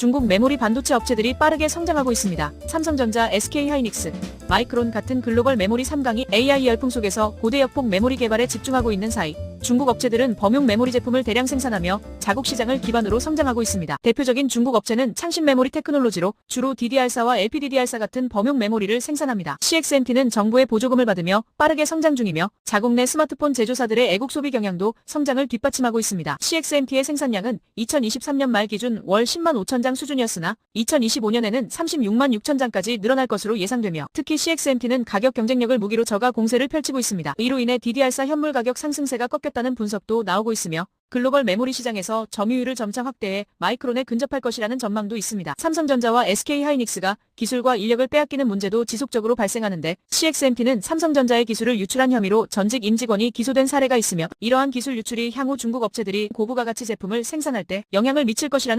중국 메모리 반도체 업체들이 빠르게 성장하고 있습니다. 삼성전자, SK하이닉스, 마이크론 같은 글로벌 메모리 3강이 AI 열풍 속에서 고대 역폭 메모리 개발에 집중하고 있는 사이 중국 업체들은 범용 메모리 제품을 대량 생산하며 자국 시장을 기반으로 성장하고 있습니다. 대표적인 중국 업체는 창신 메모리 테크놀로지로 주로 DDR4와 LPDDR4 같은 범용 메모리를 생산합니다. CXMT는 정부의 보조금을 받으며 빠르게 성장 중이며 자국 내 스마트폰 제조사들의 애국 소비 경향도 성장을 뒷받침하고 있습니다. CXMT의 생산량은 2023년 말 기준 월 10만 5천 장 수준이었으나 2025년에는 36만 6천 장까지 늘어날 것으로 예상되며 특히 CXMT는 가격 경쟁력을 무기로 저가 공세를 펼치고 있습니다. 이로 인해 DDR4 현물 가격 상승세가 꺾였 다는 분석도 나오고 있으며 글로벌 메모리 시장에서 점유율을 점차 확대해 마이크론에 근접할 것이라는 전망도 있습니다. 삼성전자와 SK하이닉스가 기술과 인력을 빼앗기는 문제도 지속적으로 발생하는데 CXMT는 삼성전자의 기술을 유출한 혐의로 전직 임직원이 기소된 사례가 있으며 이러한 기술 유출이 향후 중국 업체들이 고부가 가치 제품을 생산할 때 영향을 미칠 것이라는